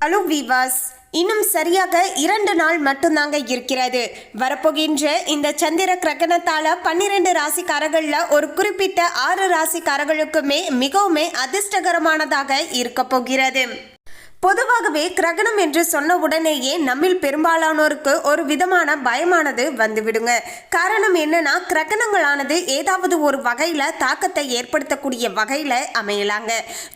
Hello விவாஸ் இன்னும் சரியாக இரண்டு நாள் மட்டும்தாங்க இருக்கிறது. வரப்போகின்ற இந்த சந்திர கிரகணத்தால் பன்னிரெண்டு ராசிக்காரர்களில் ஒரு குறிப்பிட்ட ஆறு ராசிக்காரர்களுக்குமே மிகவும் அதிர்ஷ்டகரமானதாக இருக்க போகிறது. பொதுவாகவே கிரகணம் என்று சொன்ன உடனேயே நம்மில் பெரும்பாலானோருக்கு ஒரு விதமான பயமானது வந்துவிடுங்க. காரணம் என்னன்னா கிரகணங்களானது ஏதாவது ஒரு வகையில தாக்கத்தை ஏற்படுத்தக்கூடிய வகையில அமையலாங்க.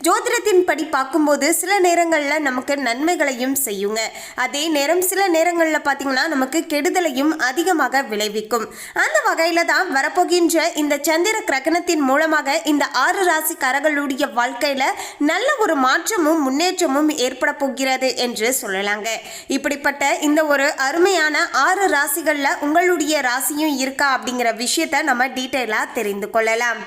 ஜோதிடத்தின் படி பார்க்கும்போது சில நேரங்கள்ல நமக்கு நன்மைகளையும் செய்யுங்க. அதே நேரம் சில நேரங்கள்ல பார்த்தீங்கன்னா நமக்கு கெடுதலையும் அதிகமாக விளைவிக்கும். அந்த வகையில தான் வரப்போகின்ற இந்த சந்திர கிரகணத்தின் மூலமாக இந்த ஆறு ராசிக்காரர்களுடைய வாழ்க்கையில நல்ல ஒரு மாற்றமும் முன்னேற்றமும் ஏற்பட போகிறது என்று சொல்லலாங்க. இப்படிப்பட்ட இந்த ஒரு அருமையான ஆறு ராசிகள்ல உங்களுடைய ராசியும் இருக்கா அப்படிங்கிற விஷயத்த நம்ம டீட்டெயிலாக தெரிந்து கொள்ளலாம்.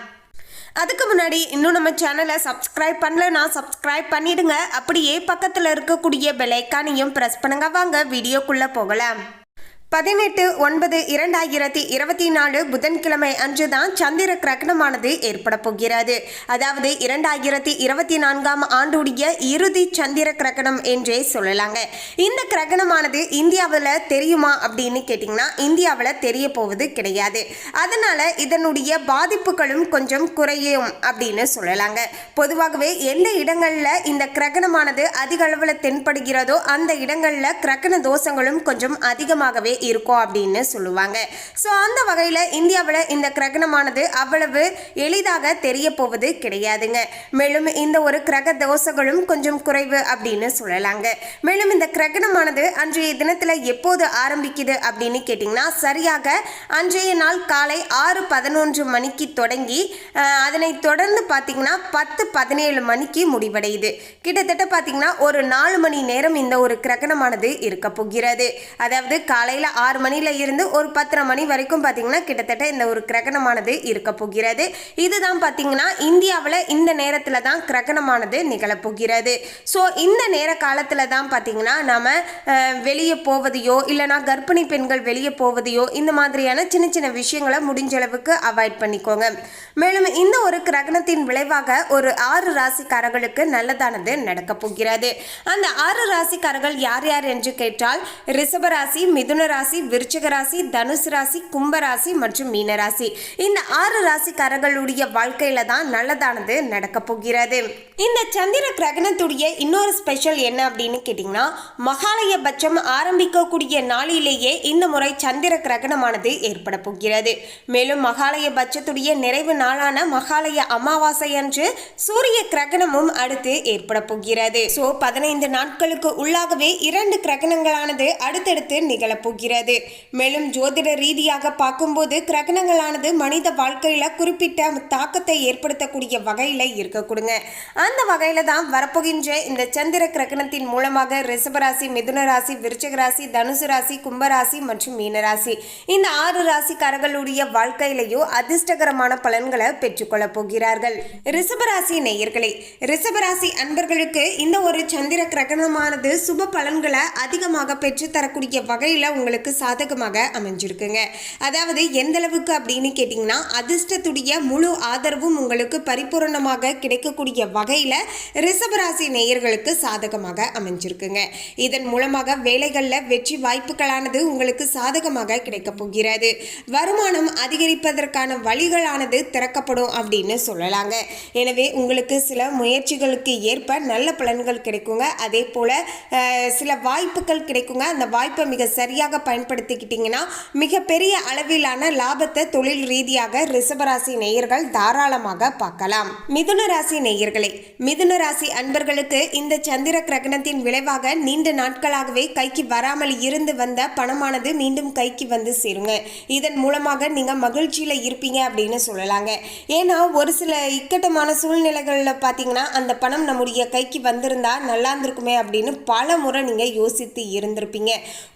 அதுக்கு முன்னாடி இன்னும் நம்ம சேனலை சப்ஸ்கிரைப் பண்ணலன்னா சப்ஸ்கிரைப் பண்ணிடுங்க. அப்படியே பக்கத்தில் இருக்கக்கூடிய பெலைக்கானையும் ப்ரெஸ் பண்ணுங்க. வாங்க வீடியோக்குள்ளே போகலாம். பதினெட்டு ஒன்பது இரண்டாயிரத்தி இருபத்தி நாலு புதன்கிழமை அன்று தான் சந்திர கிரகணமானது ஏற்பட போகிறது. அதாவது இரண்டாயிரத்தி இருபத்தி நான்காம் ஆண்டுடைய இறுதி சந்திர கிரகணம் என்றே சொல்லலாங்க. இந்த கிரகணமானது இந்தியாவில் தெரியுமா அப்படின்னு கேட்டிங்கன்னா இந்தியாவில் தெரிய போவது கிடையாது. அதனால இதனுடைய பாதிப்புகளும் கொஞ்சம் குறையும் அப்படின்னு சொல்லலாங்க. பொதுவாகவே எந்த இடங்களில் இந்த கிரகணமானது அதிக அளவில் தென்படுகிறதோ அந்த இடங்களில் கிரகண தோஷங்களும் கொஞ்சம் அதிகமாகவே இருக்கும் அப்படின்னு சொல்லுவாங்க. ஸோ அந்த வகையில் இந்தியாவில் இந்த கிரகணமானது அவ்வளவு எளிதாக தெரிய போவது கிடையாதுங்க. மேலும் இந்த ஒரு கிரக தோசைகளும் கொஞ்சம் குறைவு அப்படின்னு சொல்லலாங்க. மேலும் இந்த கிரகணமானது அன்றைய தினத்தில் எப்போது ஆரம்பிக்குது அப்படின்னு கேட்டிங்கன்னா சரியாக அன்றைய நாள் காலை ஆறு பதினொன்று மணிக்கு தொடங்கி அதனை தொடர்ந்து பார்த்தீங்கன்னா பத்து பதினேழு மணிக்கு முடிவடையுது. கிட்டத்தட்ட பார்த்தீங்கன்னா ஒரு நாலு மணி நேரம் இந்த ஒரு கிரகணமானது இருக்க போகிறது. அதாவது காலையில் ஆறு மணியில் இருந்து ஒரு பத்தரை மணி வரைக்கும் பார்த்தீங்கன்னா கிட்டத்தட்ட இந்த ஒரு கிரகணமானது இருக்க போகிறது. இதுதான் பார்த்தீங்கன்னா இந்தியாவில் இந்த நேரத்தில் தான் கிரகணமானது நிகழப்போகிறது ஸோ இந்த நேர காலத்தில் தான் பார்த்தீங்கன்னா நம்ம வெளியே போவதையோ இல்லைனா கர்ப்பிணி பெண்கள் வெளியே போவதையோ இந்த மாதிரியான சின்ன சின்ன விஷயங்களை முடிஞ்ச அளவுக்கு அவாய்ட் பண்ணிக்கோங்க. மேலும் இந்த ஒரு கிரகணத்தின் விளைவாக ஒரு ஆறு ராசிக்காரர்களுக்கு நல்லதானது நடக்க போகிறது. அந்த ஆறு ராசிக்காரர்கள் யார் யார் என்று கேட்டால் ரிஷபராசி மிதுன ராசி விருச்சக ராசி தனுசு ராசி கும்பராசி மற்றும் மீனராசி இந்த ஆறு ராசிக்காரர்களுடைய வாழ்க்கையில தான் நல்லதானது நடக்க போகிறது. இந்த சந்திர கிரகணத்துடைய இன்னொரு ஸ்பெஷல் என்ன அப்படின்னு கேட்டிங்கன்னா மகாலயபட்சம் ஆரம்பிக்கக்கூடிய நாளிலேயே இந்த முறை சந்திர கிரகணமானது ஏற்பட போகிறது. மேலும் மகாலயபட்சத்துடைய நிறைவு நாளான மகாலய அமாவாசை அன்று சூரிய கிரகணமும் அடுத்து ஏற்பட போகிறது. ஸோ பதினைந்து நாட்களுக்கு உள்ளாகவே இரண்டு கிரகணங்களானது அடுத்தடுத்து நிகழப்போகிறது மேலும் ஜோதிட ரீதியாக பார்க்கும்போது கிரகணங்களானது மனித வாழ்க்கையில் குறிப்பிட்ட தாக்கத்தை ஏற்படுத்தக்கூடிய வகையில் இருக்கக்கூடுங்க அந்த வகையில் தான் வரப்போகின்ற இந்த சந்திர கிரகணத்தின் மூலமாக ரிஷபராசி மிதுன ராசி விருச்சிக ராசி தனுசு ராசி கும்பராசி மற்றும் மீனராசி இந்த ஆறு ராசிக்காரர்களுடைய வாழ்க்கையிலேயோ அதிர்ஷ்டகரமான பலன்களை பெற்றுக்கொள்ளப் போகிறார்கள். ரிஷபராசி நேயர்களே ரிஷபராசி அன்பர்களுக்கு இந்த ஒரு சந்திர கிரகணமானது சுப பலன்களை அதிகமாக பெற்று தரக்கூடிய வகையில் உங்களுக்கு சாதகமாக அமைஞ்சிருக்குங்க. அதாவது எந்த அளவுக்கு அப்படின்னு கேட்டிங்கன்னா அதிர்ஷ்டத்துடைய முழு ஆதரவும் உங்களுக்கு பரிபூரணமாக கிடைக்கக்கூடிய வகையில் ரிஷபராசி நேயர்களுக்கு சாதகமாக அமைஞ்சிருக்குங்க. இதன் மூலமாக வேலைகளில் வெற்றி வாய்ப்புகளானது உங்களுக்கு சாதகமாக கிடைக்கப் போகிறது. வருமானம் அதிகரிப்பதற்கான வழிகளானது திறக்கப்படும் அப்படின்னு சொல்லலாங்க. எனவே உங்களுக்கு சில முயற்சிகளுக்கு ஏற்ப நல்ல பலன்கள் கிடைக்குங்க. அதே போல் சில வாய்ப்புகள் கிடைக்குங்க. அந்த வாய்ப்பை மிக சரியாக பயன்படுத்திக்கிட்டிங்கன்னா மிகப்பெரிய அளவிலான லாபத்தை தொழில் ரீதியாக ரிஷபராசி நேயர்கள் தாராளமாக பார்க்கலாம். மிதுன ராசி நேயர்களே மிதுன ராசி அன்பர்களுக்கு இந்த சந்திர கிரகணத்தின் விளைவாக நீண்ட நாட்களாகவே கைக்கு வராமல் இருந்து வந்த பணமானது மீண்டும் கைக்கு வந்து சேருங்க. இதன் மூலமாக நீங்கள் மகிழ்ச்சியில் இருப்பீங்க அப்படின்னு சொல்லலாங்க. ஏன்னா ஒரு சில இக்கட்டமான சூழ்நிலைகளில் பார்த்தீங்கன்னா அந்த பணம் நம்முடைய கைக்கு வந்திருந்தா நல்லா இருந்திருக்குமே அப்படின்னு பல முறை நீங்கள் யோசித்து இருந்திருப்பீங்க.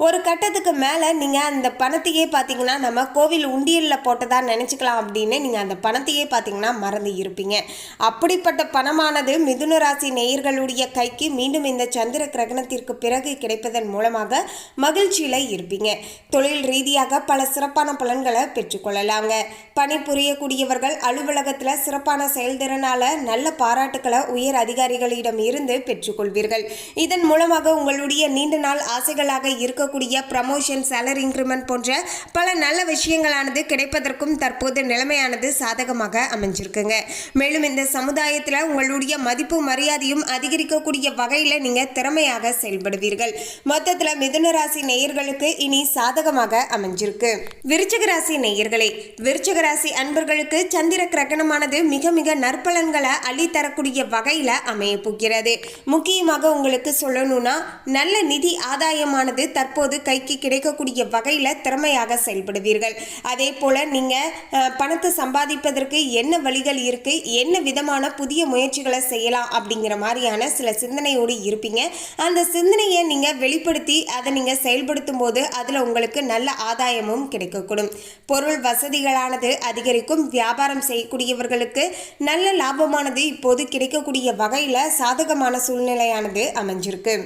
ஒரு கட்டத்துக்கு மேலே நீங்கள் அந்த பணத்தையே பார்த்தீங்கன்னா நம்ம கோவில் உண்டியலில் போட்டதாக நினச்சிக்கலாம் அப்படின்னு நீங்கள் அந்த பணத்தையே பார்த்தீங்கன்னா மறந்து இருப்பீங்க. அப்படிப்பட்ட பணமானது மிதுன ராசி நேயர்களுடைய கைக்கு மீண்டும் இந்த சந்திர கிரகணத்திற்கு பிறகு கிடைப்பதன் மூலமாக மகிழ்ச்சியில் இருப்பீங்க. தொழில் ரீதியாக பல சிறப்பான பலன்களை பெற்றுக்கொள்ளலாங்க. பணி புரியக்கூடியவர்கள் அலுவலகத்தில் சிறப்பான செயல்திறனால் நல்ல பாராட்டுக்களை உயர் அதிகாரிகளிடம் இருந்து பெற்றுக்கொள்வீர்கள். இதன் மூலமாக உங்களுடைய நீண்ட நாள் ஆசைகளாக இருக்கக்கூடிய ப்ரமோஷன் சேலரி இன்க்ரிமெண்ட் போன்ற பல நல்ல விஷயங்களானது கிடைப்பதற்கும் தற்போது நிலைமையானது சாதகமாக அமைஞ்சிருக்குங்க. மேலும் இந்த சமுதாயத்தில் உங்களுடைய மதிப்பு மரியாதையும் அதிகரிக்கக்கூடிய வகையில் நீங்கள் திறமையாக செயல்படுவீர்கள். மொத்தத்தில் மிதுன ராசி நேயர்களுக்கு இனி சாதகமாக அமைஞ்சிருக்கு. விருச்சகராசி நேயர்களே விருச்சிக ராசி அன்பர்களுக்கு சந்திர கிரகணமானது மிக மிக நற்பலன்களை அள்ளித்தரக்கூடிய வகையில் அமைய போகிறது. முக்கியமாக உங்களுக்கு சொல்லணும்னா நல்ல நிதி ஆதாயமானது தற்போது கைக்கு கிடைக்கக்கூடிய வகையில் திறமையாக செயல்படுவீர்கள். அதே போல் நீங்கள் பணத்தை சம்பாதிப்பதற்கு என்ன வழிகள் இருக்குது என்ன விதமான புதிய முயற்சிகளை செய்யலாம்? அப்படிங்கிற மாதிரியான சில சிந்தனையோடு இருப்பீங்க. அந்த சிந்தனையை நீங்கள் வெளிப்படுத்தி அதை நீங்கள் செயல்படுத்தும் போது அதில் உங்களுக்கு நல்ல ஆதாயமும் கிடைக்கக்கூடும். பொருள் வசதிகளானது அதிகரிக்கும். வியாபாரம் செய்யக்கூடியவர்களுக்கு நல்ல லாபமானது இப்போது கிடைக்கக்கூடிய வகையில் சாதகமான சூழ்நிலையானது அமைஞ்சிருக்கு.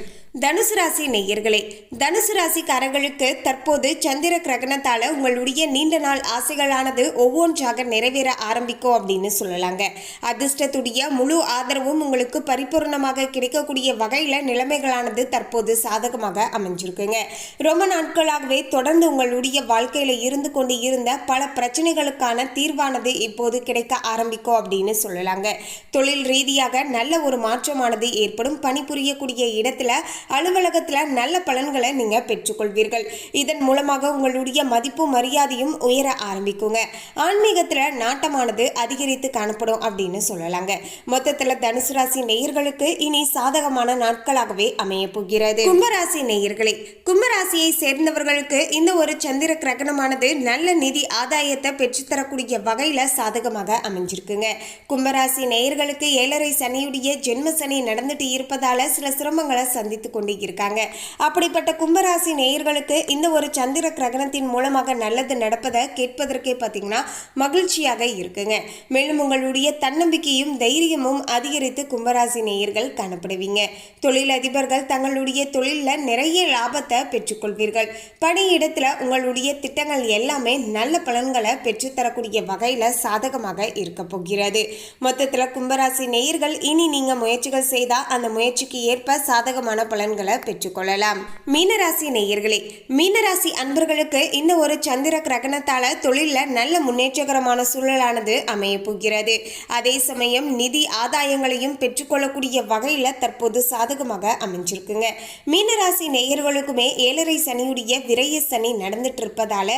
தனுசு ராசி நெய்யர்களே தனுசு ராசிக்காரர்களுக்கு தற்போது சந்திர கிரகணத்தால் உங்களுடைய நீண்ட நாள் ஆசைகளானது ஒவ்வொன்றாக நிறைவேற ஆரம்பிக்கும் அப்படின்னு சொல்லலாங்க. அதிர்ஷ்டத்துடைய முழு ஆதரவும் உங்களுக்கு பரிபூர்ணமாக கிடைக்கக்கூடிய வகையில் நிலைமைகளானது தற்போது சாதகமாக அமைஞ்சிருக்குங்க. ரொம்ப நாட்களாகவே தொடர்ந்து உங்களுடைய வாழ்க்கையில் இருந்து கொண்டு இருந்த பல பிரச்சனைகளுக்கான தீர்வானது இப்போது கிடைக்க ஆரம்பிக்கும் அப்படின்னு சொல்லலாங்க. தொழில் ரீதியாக நல்ல ஒரு மாற்றமானது ஏற்படும். பணிபுரியக்கூடிய இடத்துல அலுவலகத்தில் நல்ல பலன்களை நீங்கள் பெற்றுக்கொள்வீர்கள். இதன் மூலமாக உங்களுடைய மதிப்பு மரியாதையும் உயர ஆரம்பிக்குங்க. ஆன்மீகத்தில் நாட்டமானது அதிகரித்து காணப்படும் அப்படின்னு சொல்லலாங்க. மொத்தத்தில் தனுசு ராசி நேயர்களுக்கு இனி சாதகமான நாட்களாகவே அமைய போகிறது. கும்பராசி நேயர்களே கும்பராசியை சேர்ந்தவர்களுக்கு இந்த ஒரு சந்திர கிரகணமானது நல்ல நிதி ஆதாயத்தை பெற்றுத்தரக்கூடிய வகையில் சாதகமாக அமைஞ்சிருக்குங்க. கும்பராசி நேயர்களுக்கு ஏழரை சனியுடைய ஜென்ம சனி நடந்துட்டு இருப்பதால சில சிரமங்களை சந்தித்து கொண்டு இருக்காங்க அப்படிப்பட்ட கும்பராசி நேயர்களுக்கு இந்த ஒரு சந்திர கிரகணத்தின் மூலமாக நல்லது நடப்பதை கேட்பதற்கே பார்த்தீங்கன்னா மகிழ்ச்சியாக இருக்குங்க. மேலும் உங்களுடைய தன்னம்பிக்கையும் தைரியமும் அதிகரித்து கும்பராசி நேயர்கள் காணப்படுவீங்க. தொழிலதிபர்கள் தங்களுடைய தொழிலில் நிறைய லாபத்தை பெற்றுக்கொள்வீர்கள். பணியிடத்தில் உங்களுடைய திட்டங்கள் எல்லாமே நல்ல பலன்களை பெற்றுத்தரக்கூடிய வகையில் சாதகமாக இருக்க போகிறது. மொத்தத்தில் கும்பராசி நேயர்கள் இனி நீங்கள் முயற்சிகள் செய்தால் அந்த முயற்சிக்கு ஏற்ப சாதகமான பலன்களை பெற்றுக்கொள்ளலாம். மீனராசி நேயர்களே மீனராசி அன்பர்களுக்கு இந்த ஒரு சந்திர கிரகணத்தால தொழிலில் நல்ல முன்னேற்றகரமான சூழலானது அமைய போகிறது. அதே சமயம் நிதி ஆதாயங்களையும் பெற்றுக்கொள்ளக்கூடிய வகையில் தற்போது சாதகமாக அமைஞ்சிருக்குங்க. மீனராசி நேயர்களுக்குமே ஏழரை சனியுடைய விரைய சனி நடந்துட்டு இருப்பதால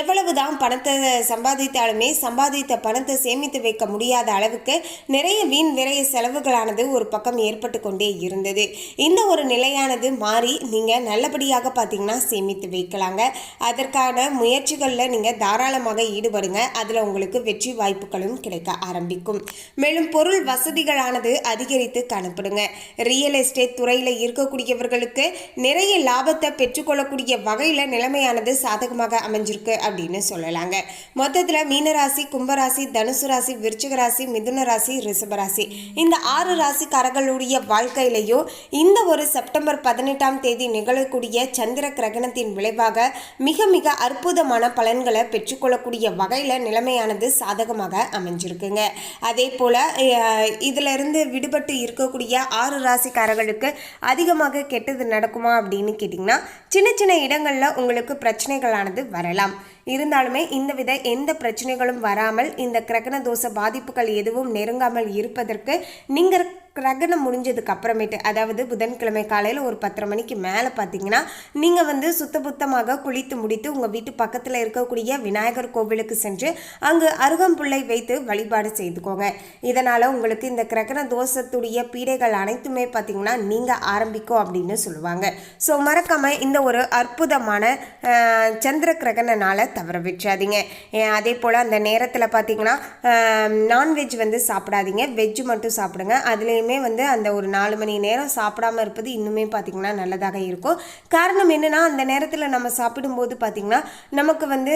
எவ்வளவுதான் பணத்தை சம்பாதித்தாலுமே சம்பாதித்த பணத்தை சேமித்து வைக்க முடியாத அளவுக்கு நிறைய வீண் விரைய செலவுகளானது ஒரு பக்கம் ஏற்பட்டு கொண்டே இருந்தது. இந்த ஒரு நிலையானது மாறி நீங்கள் நல்லபடியாக பார்த்தீங்கன்னா சேமித்து வைக்கலாங்க. அதற்கான முயற்சிகளில் நீங்கள் தாராளமாக ஈடுபடுங்க. அதில் உங்களுக்கு வெற்றி வாய்ப்புகளும் கிடைக்க ஆரம்பிக்கும். மேலும் பொருள் வசதிகளானது அதிகரித்து காணப்படுங்க ரியல் எஸ்டேட் துறையில் இருக்கக்கூடியவர்களுக்கு நிறைய லாபத்தை பெற்றுக்கொள்ளக்கூடிய வகையில் நிலைமையானது சாதகமாக அமைஞ்சிருக்கு அப்படின்னு சொல்லலாங்க. மொத்தத்தில் மீனராசி கும்பராசி தனுசு ராசி விருச்சிக ராசி மிதுன ராசி ரிஷபராசி இந்த ஆறு ராசிக்காரர்களுடைய வாழ்க்கையிலையும் இந்த ஒரு செப்டம்பர் பதினெட்டாம் தேதி நிகழக்கூடிய சந்திர கிரகணத்தின் விளைவாக மிக மிக அற்புதமான பலன்களை பெற்றுக்கொள்ளக்கூடிய வகையில் நிலைமையானது சாதகமாக அமைஞ்சிருக்குங்க. அதே போல் இதிலிருந்து விடுபட்டு இருக்கக்கூடிய ஆறு ராசிக்காரர்களுக்கு அதிகமாக கெட்டது நடக்குமா அப்படின்னு கேட்டிங்கன்னா சின்ன சின்ன இடங்களில் உங்களுக்கு பிரச்சனைகளானது வரலாம். இருந்தாலுமே இந்த வித எந்த பிரச்சனைகளும் வராமல் இந்த கிரகண தோஷ பாதிப்புகள் எதுவும் நெருங்காமல் இருப்பதற்கு நீங்கள் கிரகணம் முடிஞ்சதுக்கு அப்புறமேட்டு அதாவது புதன்கிழமை காலையில் ஒரு பத்தரை மணிக்கு மேலே பார்த்தீங்கன்னா நீங்கள் வந்து சுத்தபுத்தமாக குளித்து முடித்து உங்கள் வீட்டு பக்கத்தில் இருக்கக்கூடிய விநாயகர் கோவிலுக்கு சென்று அங்கு அருகம்புல்லை வைத்து வழிபாடு செய்துக்கோங்க. இதனால் உங்களுக்கு இந்த கிரகண தோஷத்துடைய பீடைகள் அனைத்துமே பார்த்தீங்கன்னா நீங்கள் ஆரம்பிக்கும் அப்படின்னு சொல்லுவாங்க. ஸோ மறக்காமல் இந்த ஒரு அற்புதமான சந்திர கிரகணனால் தவற விட்டுறாதீங்க. அதே போல் அந்த நேரத்தில் பார்த்தீங்கன்னா நான்வெஜ் வந்து சாப்பிடாதீங்க. வெஜ் மட்டும் சாப்பிடுங்க. அதுலேயுமே வேளையுமே வந்து அந்த ஒரு நாலு மணி நேரம் சாப்பிடாம இருப்பது இன்னுமே பார்த்திங்கன்னா நல்லதாக இருக்கும். காரணம் என்னென்னா அந்த நேரத்தில் நம்ம சாப்பிடும்போது பார்த்திங்கன்னா நமக்கு வந்து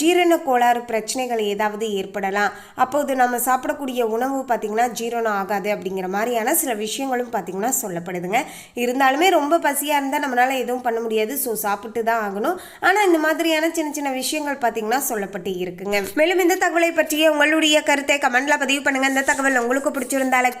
ஜீரண கோளாறு பிரச்சனைகள் ஏதாவது ஏற்படலாம். அப்போது நம்ம சாப்பிடக்கூடிய உணவு பார்த்திங்கன்னா ஜீரணம் ஆகாது அப்படிங்கிற மாதிரியான சில விஷயங்களும் பார்த்திங்கன்னா சொல்லப்படுதுங்க. இருந்தாலுமே ரொம்ப பசியாக இருந்தால் நம்மளால் எதுவும் பண்ண முடியாது. ஸோ சாப்பிட்டு தான் ஆகணும். ஆனால் இந்த மாதிரியான சின்ன சின்ன விஷயங்கள் பார்த்திங்கன்னா சொல்லப்பட்டு இருக்குங்க. மேலும் இந்த தகவலை பற்றிய உங்களுடைய கருத்தை கமெண்ட்ல பதிவு பண்ணுங்க. இந்த தகவல் உங்களுக்கு பிடிச்சிருந்தா லைக்